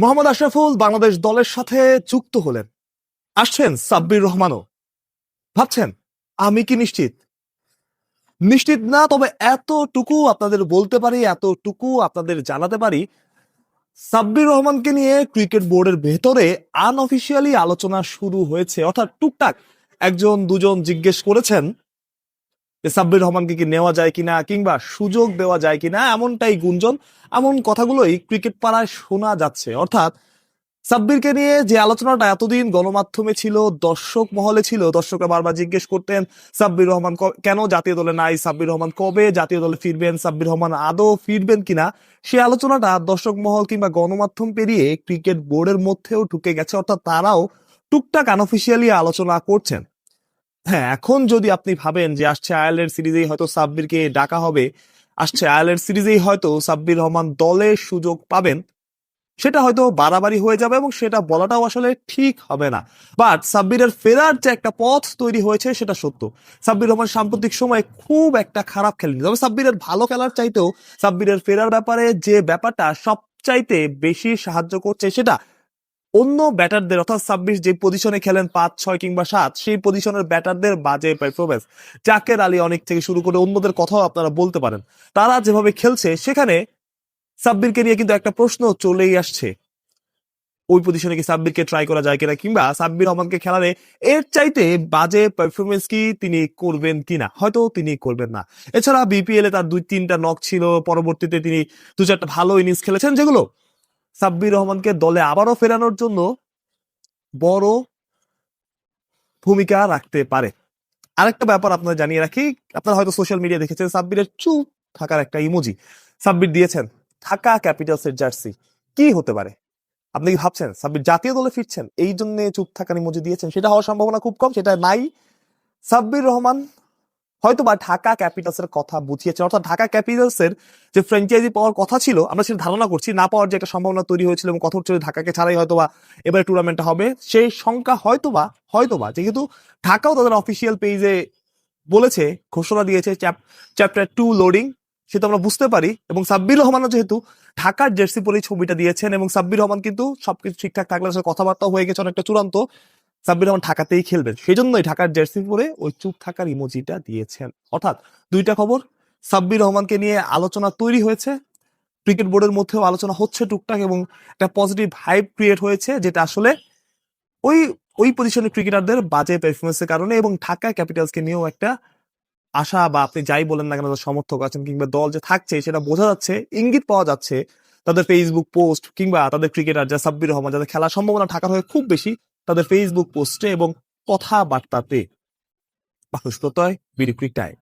মোহাম্মদ আশরাফুল বাংলাদেশ দলের সাথে যুক্ত হলেন। আসছেন সাব্বির রহমানও। ভাবছেন, আমি কি নিশ্চিত? নিশ্চিত না, তবে এতটুকু আপনাদের বলতে পারি, এতটুকু আপনাদের জানাতে পারি, সাব্বির রহমানকে নিয়ে ক্রিকেট বোর্ডের ভেতরে আনঅফিসিয়ালি আলোচনা শুরু হয়েছে। অর্থাৎ টুকটাক একজন দুজন জিজ্ঞেস করেছেন যে সাব্বির রহমানকে কি নেওয়া যায় কিনা কিংবা সুযোগ দেওয়া যায় কিনা, এমনটাই গুঞ্জন, এমন কথাগুলোই ক্রিকেট পাড়ায় শোনা যাচ্ছে। অর্থাৎ সাব্বিরকে নিয়ে যে আলোচনাটা এতদিন গণমাধ্যমে ছিল, দর্শক মহলে ছিল, দর্শকরা বারবার জিজ্ঞেস করতেন, সাব্বির রহমান কেন জাতীয় দলে নাই, সাব্বির রহমান কবে জাতীয় দলে ফিরবেন, সাব্বির রহমান আদৌ ফিরবেন কিনা? সে আলোচনাটা দর্শক মহল কিংবা গণমাধ্যম পেরিয়ে ক্রিকেট বোর্ডের মধ্যেও ঢুকে গেছে, অর্থাৎ তারাও টুকটাক আনঅফিসিয়ালি আলোচনা করছেন। হ্যাঁ এখন যদি আপনি ভাবেন যে আসছে আয়ারল্যান্ড সিরিজেই হয়তো সাব্বিরকে ডাকা হবে, আসছে আয়ারল্যান্ড সিরিজেই হয়তো সাব্বির রহমান দলে সুযোগ পাবেন, সেটা হয়তো বাড়াবাড়ি হয়ে যাবে এবং সেটা বলাটাও আসলে ঠিক হবে না। বাট সাব্বিরের ফেরার যে একটা পথ তৈরি হয়েছে, সেটা সত্য। সাব্বির রহমান সাম্প্রতিক সময়ে খুব একটা খারাপ খেলেনি তবে সাব্বিরের ভালো খেলার চাইতেও সাব্বিরের ফেরার ব্যাপারে যে ব্যাপারটা সবচাইতে বেশি সাহায্য করছে সেটা অন্য ব্যাটারদের, অর্থাৎ সাব্বির যে পজিশনে খেলেন পাঁচ, ছয় কিংবা সাত, সেই পজিশনের ব্যাটারদের বাজে পারফরমেন্স জাকের আলী অনেক থেকে শুরু করে অন্যদের কথাও আপনারা বলতে পারেন। তারা যেভাবে খেলছে, সেখানে সাব্বিরকে নিয়ে কিন্তু একটা প্রশ্ন চলেই আসছে। ওই পজিশনে কি সাব্বিরকে ট্রাই করা যায় কিনা, কিংবা সাব্বির রহমানকে খেলারে এর চাইতে বাজে পারফরমেন্স কি তিনি করবেন কিনা? হয়তো তিনি করবেন না। এছাড়া বিপিএল এ তার দুই তিনটা নক ছিল, পরবর্তীতে তিনি দু চারটা ভালো ইনিংস খেলেছেন, যেগুলো সাব্বির রহমানকে দলে আবারও ফেরানোর জন্য বড় ভূমিকা রাখতে পারে। আরেকটা ব্যাপার আপনারা জানিয়ে রাখি, আপনারা হয়তো সোশ্যাল মিডিয়া দেখেছেন, সাব্বিরের চুপ থাকার একটা ইমোজি সাব্বির দিয়েছেন, ঢাকা ক্যাপিটালসের জার্সি। কি হতে পারে? আপনি কি ভাবছেন? সাব্বির জাতীয় দলে ফিরছেন? এই জন্য চুপ থাকার ইমোজি দিয়েছেন? সেটা হওয়ার সম্ভাবনা খুব কম, সেটা নাই। সাব্বির রহমান হয়তো বা ঢাকা ক্যাপিটালসের কথা বুঝিয়েছেন, অর্থাৎ ঢাকা ক্যাপিটালসের যে ফ্র্যাঞ্চাইজি পাওয়ার কথা ছিল, আমরা সেটা ধারণা করছি, না পাওয়ার যে একটা সম্ভাবনা তৈরি হয়েছিল এবং কথা হচ্ছিল ঢাকাকে ছাড়াই হয়তো বা এবারে টুর্নামেন্টটা হবে, সেই সংখ্যা হয়তোবা হয়তোবা, যেহেতু ঢাকাও তাদের অফিসিয়াল পেজে বলেছে, ঘোষণা দিয়েছে চ্যাপ্টার টু লোডিং সেটা আমরা বুঝতে পারি এবং সাব্বির রহমানও যেহেতু ঢাকার জার্সি পরেই ছবিটা দিয়েছেন এবং সাব্বির রহমান কিন্তু সবকিছু ঠিকঠাক থাকলে আসলে কথাবার্তা হয়ে গেছে অনেকটা চূড়ান্ত। সাব্বির রহমান ঢাকাতেই খেলবেন। সেই জন্যই ঢাকার জার্সি পরে ওই চুপ থাকার ইমোজিটা দিয়েছেন। অর্থাৎ দুইটা খবর, সাব্বির রহমানকে নিয়ে আলোচনা তৈরি হয়েছে। ক্রিকেট বোর্ডের মধ্যেও আলোচনা হচ্ছে টুকটাক এবং একটা পজিটিভ হাইপ ক্রিয়েট হয়েছে, যেটা আসলে ওই ওই পজিশনের ক্রিকেটারদের বাজে পারফরমেন্সের কারণে এবং ঢাকা ক্যাপিটালসকে নিয়েও একটা আশা বা আপনি যাই বলেন না কেন সমর্থক আছেন কিংবা দল যে থাকছে, সেটা বোঝা যাচ্ছে, ইঙ্গিত পাওয়া যাচ্ছে। তাদের ফেসবুক পোস্ট কিংবা তাদের ক্রিকেটার যা সাব্বির রহমান, যাদের খেলার সম্ভাবনা ঢাকার হয়ে খুব বেশি তাদের ফেসবুক পোস্টে এবং কথাবার্তাতে। প্রত্যয় টাইম